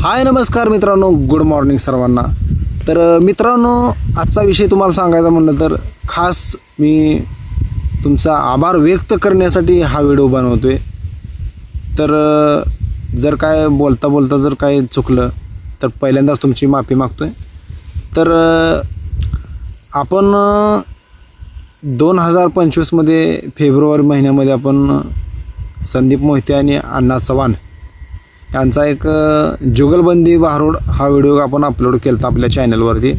हाय नमस्कार मित्रांनो. Good morning सर्वांना. तर मित्रांनो आजचा विषय तुम्हाला सांगायचा म्हणलं तर खास मी तुमचा आभार व्यक्त करण्यासाठी हा व्हिडिओ आहे तर जर काय बोलता बोलता जर काय चुकलं तर पहिल्यांदाच तुमची माफी मागतो आहे तर आपण दोन हजार पंचवीसमध्ये फेब्रुवारी महिन्यामध्ये आपण संदीप मोहिते आणि अण्णा चव्हाण यांचा एक जुगलबंदी भारूड हा व्हिडिओ आपण अपलोड केला होता आपल्या चॅनलवरती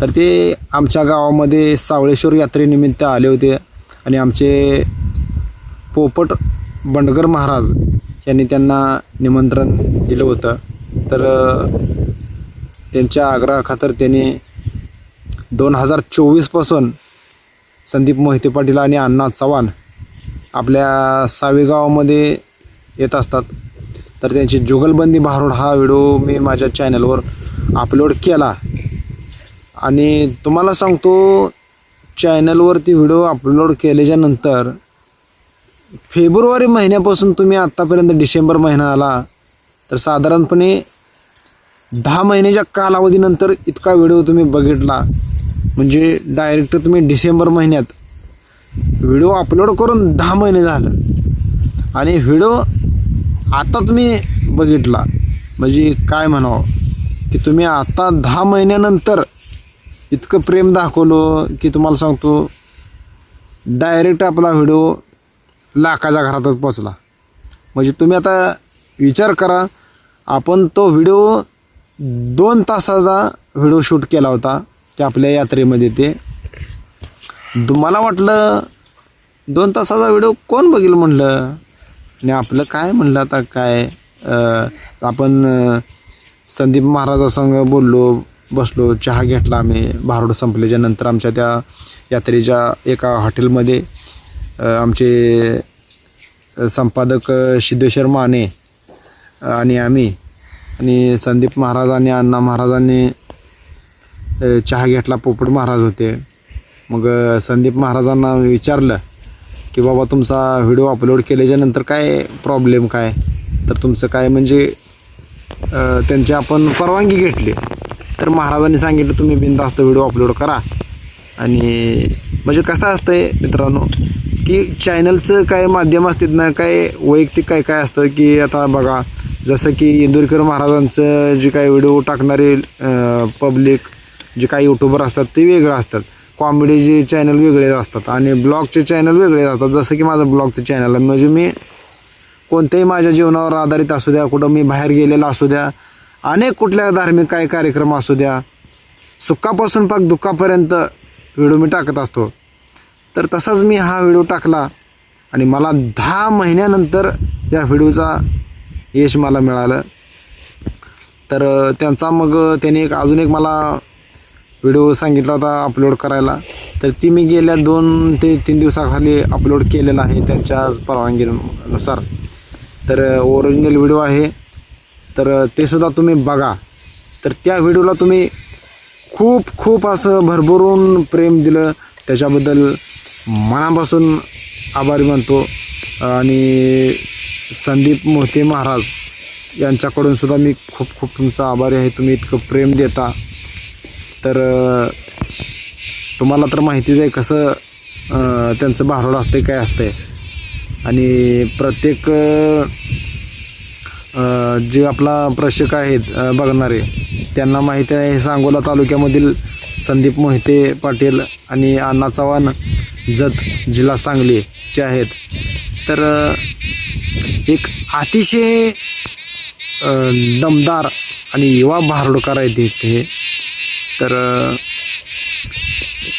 तर ते आमच्या गावामध्ये सावळेश्वर यात्रेनिमित्त आले होते. आणि आमचे पोपट बंडगर महाराज यांनी त्यांना निमंत्रण दिलं होतं. तर त्यांच्या आग्रहाखातर त्यांनी दोन हजार चोवीसपासून संदीप मोहिते पाटील आणि अण्णा चव्हाण आपल्या सावे गावामध्ये येत असतात. तर त्यांची जुगलबंदी भारूड हा व्हिडिओ मी माझ्या चॅनलवर अपलोड केला. आणि तुम्हाला सांगतो चॅनलवरती व्हिडिओ अपलोड केल्याच्यानंतर फेब्रुवारी महिन्यापासून तुम्ही आत्तापर्यंत डिसेंबर महिना आला तर साधारणपणे दहा महिन्याच्या कालावधीनंतर इतका व्हिडिओ तुम्ही बघितला. म्हणजे डायरेक्ट तुम्ही डिसेंबर महिन्यात व्हिडिओ अपलोड करून दहा महिने झालं. आणि व्हिडिओ आता तुम्ही बघितला. म्हणजे काय म्हणावं? की तुम्ही आता दहा महिन्यानंतर इतकं प्रेम दाखवलं की तुम्हाला सांगतो डायरेक्ट आपला व्हिडिओ लाखाच्या घरातच पोचला. म्हणजे तुम्ही आता विचार करा आपण तो व्हिडिओ दोन तासाचा व्हिडिओ शूट केला होता त्या आपल्या यात्रेमध्ये ते. मला वाटलं दोन तासाचा व्हिडिओ कोण बघेल म्हणलं? आणि आपलं काय म्हणलं आता काय आपण संदीप महाराजासंग बोललो बसलो चहा घेतला आम्ही भारूड संपल्याच्या नंतर आमच्या त्या यात्रेच्या एका हॉटेलमध्ये आमचे संपादक सिद्धेश्वर माने आणि आम्ही आणि संदीप महाराज आणि अण्णा महाराजांनी चहा घेतला पोपट महाराज होते. मग संदीप महाराजांना विचारलं की बाबा तुमचा व्हिडिओ अपलोड केल्याच्यानंतर काय प्रॉब्लेम काय? तर तुमचं काय म्हणजे त्यांची आपण परवानगी घेतली. तर महाराजांनी सांगितलं तुम्ही बिनधास्त व्हिडिओ अपलोड करा. आणि म्हणजे कसं असतंय मित्रांनो की चॅनलचं काय माध्यम असतात ना काय वैयक्तिक काय काय असतं की आता बघा जसं की इंदुरकर महाराजांचं जे काही व्हिडिओ टाकणारे पब्लिक जे काही यूट्यूबर असतात ते वेगळं असतात. कॉमेडीचे चॅनल वेगळेच असतात आणि ब्लॉगचे चॅनल वेगळे असतात. जसं की माझं ब्लॉगचं चॅनल आहे. म्हणजे मी कोणत्याही माझ्या जीवनावर आधारित असू द्या कुठं मी बाहेर गेलेला असू द्या अनेक कुठल्या धार्मिक काही कार्यक्रम असू द्या सुखापासून पाक दुःखापर्यंत व्हिडिओ मी टाकत असतो. तर तसाच मी हा व्हिडिओ टाकला आणि मला दहा महिन्यानंतर या व्हिडिओचा यश मला मिळालं. तर त्यांचा मग त्याने एक अजून एक मला व्हिडिओ सांगितला होता अपलोड करायला. तर ती मी गेल्या दोन ते तीन दिवसाखाली अपलोड केलेला आहे त्यांच्या परवानगीनुसार. तर ओरिजिनल व्हिडिओ आहे. तर ते सुद्धा तुम्ही बघा. तर त्या व्हिडिओला तुम्ही खूप खूप असं भरभरून प्रेम दिलं. त्याच्याबद्दल मनापासून आभारी मानतो. आणि संदीप मोहते महाराज यांच्याकडून सुद्धा मी खूप खूप तुमचा आभारी आहे. तुम्ही इतकं प्रेम देता. तर तुम्हाला तर माहितीच आहे कसं त्यांचं भारोड असते काय असते आणि प्रत्येक जे आपला प्रेक्षक आहेत बघणारे त्यांना माहिती आहे सांगोला तालुक्यामधील संदीप मोहिते पाटील आणि अण्णा चव्हाण जत जिल्हा सांगलीचे आहेत. तर एक अतिशय दमदार आणि युवा भारुडकार आहेत ते- ते तर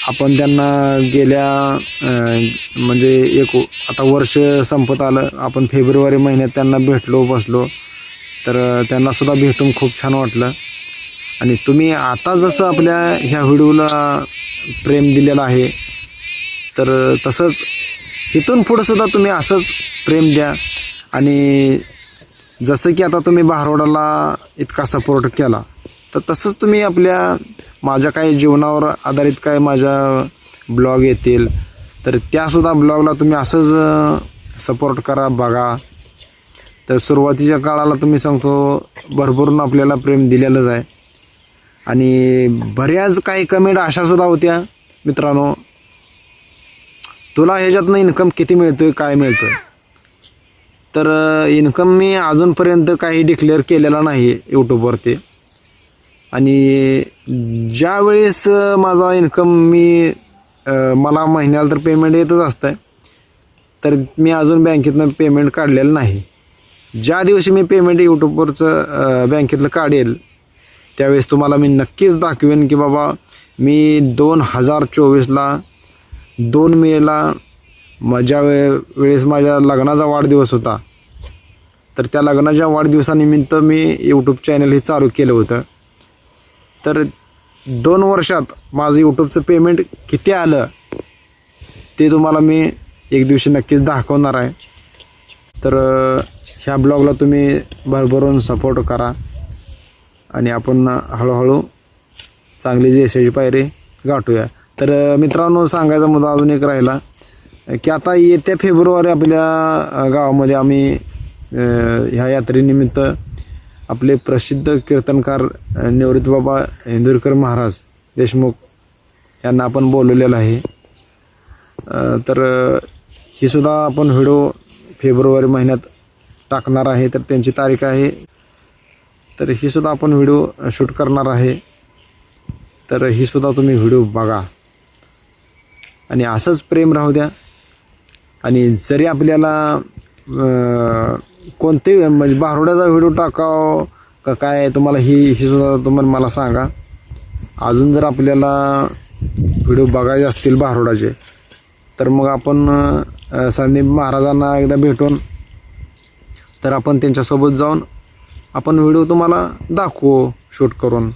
आपण त्यांना गेल्या म्हणजे एक आता वर्ष संपत आलं. आपण फेब्रुवारी महिन्यात त्यांना भेटलो बसलो. तर त्यांनासुद्धा भेटून खूप छान वाटलं. आणि तुम्ही आता जसं आपल्या ह्या व्हिडिओला प्रेम दिलेलं आहे तर तसंच इथून पुढंसुद्धा तुम्ही असंच प्रेम द्या. आणि जसं की आता तुम्ही भारोडाला इतका सपोर्ट केला. तर तसंच तुम्ही आपल्या माझ्या काही जीवनावर आधारित काय माझ्या ब्लॉग येतील तर त्यासुद्धा ब्लॉगला तुम्ही असंच सपोर्ट करा बघा. तर सुरुवातीच्या काळाला तुम्ही सांगतो भरभरून आपल्याला प्रेम दिलेलंच आहे. आणि बऱ्याच काही कमेंट अशासुद्धा होत्या मित्रांनो. तुला ह्याच्यातनं इन्कम किती मिळतो आहे काय मिळतोय? तर इन्कम मी अजूनपर्यंत काही डिक्लेअर केलेला नाही यूट्यूबवरती आणि ज्या वेळेस माझा इन्कम मी मला महिन्याला तर पेमेंट येतच असतं तर मी अजून बँकेतनं पेमेंट काढलेलं नाही. ज्या दिवशी मी पेमेंट यूट्यूबवरचं बँकेतलं काढेल त्यावेळेस तुम्हाला मी नक्कीच दाखवेन की बाबा मी दोन हजार चोवीसला दोन मेला माझ्या वे वेळेस माझ्या लग्नाचा वाढदिवस होता तर त्या लग्नाच्या वाढदिवसानिमित्त मी यूट्यूब चॅनल हे चालू केलं होतं. तर दोन वर्षात माझं यूट्यूबचं पेमेंट किती आलं ते तुम्हाला मी एक दिवशी नक्कीच दाखवणार आहे. तर ह्या ब्लॉगला तुम्ही भरभरून सपोर्ट करा. आणि आपण हळूहळू चांगली जी यशाची पायरी गाठूया. तर मित्रांनो सांगायचा मुद्दा अजून एक राहिला की आता येत्या फेब्रुवारी आपल्या गावामध्ये आम्ही ह्या यात्रेनिमित्त आपले प्रसिद्ध कीर्तनकार अ, निवृत्त बाबा इंदुरकर महाराज देशमुख यांना आपण बोलवलेलं आहे. तर ही सुद्धा आपण व्हिडिओ फेब्रुवारी महिन्यात टाकणार आहे तर त्यांची तारीख आहे. तर ही सुद्धा आपण व्हिडिओ शूट करणार आहे. तर ही सुद्धा तुम्ही व्हिडिओ बघा. आणि असंच प्रेम राहू द्या. आणि जरी आपल्याला कोणते म्हणजे भारुड्याचा व्हिडिओ टाकाव का काय? तुम्हाला ही ही सुद्धा तुम्हाला मला सांगा. अजून जर आपल्याला व्हिडिओ बघायचे असतील भारुडाचे तर मग आपण संदीप महाराजांना एकदा भेटून तर आपण त्यांच्यासोबत जाऊन आपण व्हिडिओ तुम्हाला दाखवू शूट करून.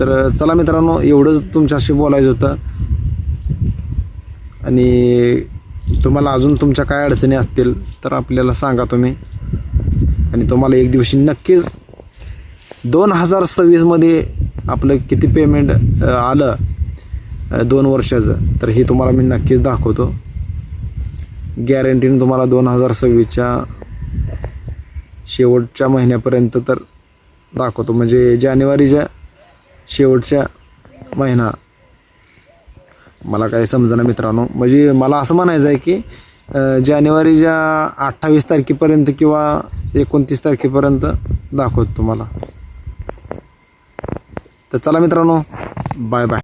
तर चला मित्रांनो एवढंच तुमच्याशी बोलायचं होतं. आणि तुम्हाला अजून तुमच्या काय अडचणी असतील तर आपल्याला सांगा तुम्ही. आणि तुम्हाला एक दिवशी नक्कीच दोन हजार सव्वीसमध्ये आपलं किती पेमेंट आलं दोन वर्षाचं तर हे तुम्हाला मी नक्कीच दाखवतो. गॅरंटीने तुम्हाला दोन हजार सव्वीसच्या शेवटच्या महिन्यापर्यंत तर दाखवतो. म्हणजे जानेवारीच्या शेवटच्या महिना मला काही समजना मित्रांनो. म्हणजे मला असं म्हणायचं आहे की जानेवारीच्या अठ्ठावीस तारखेपर्यंत किंवा एकोणतीस तारखेपर्यंत दाखवतो तुम्हाला. तर चला मित्रांनो बाय बाय.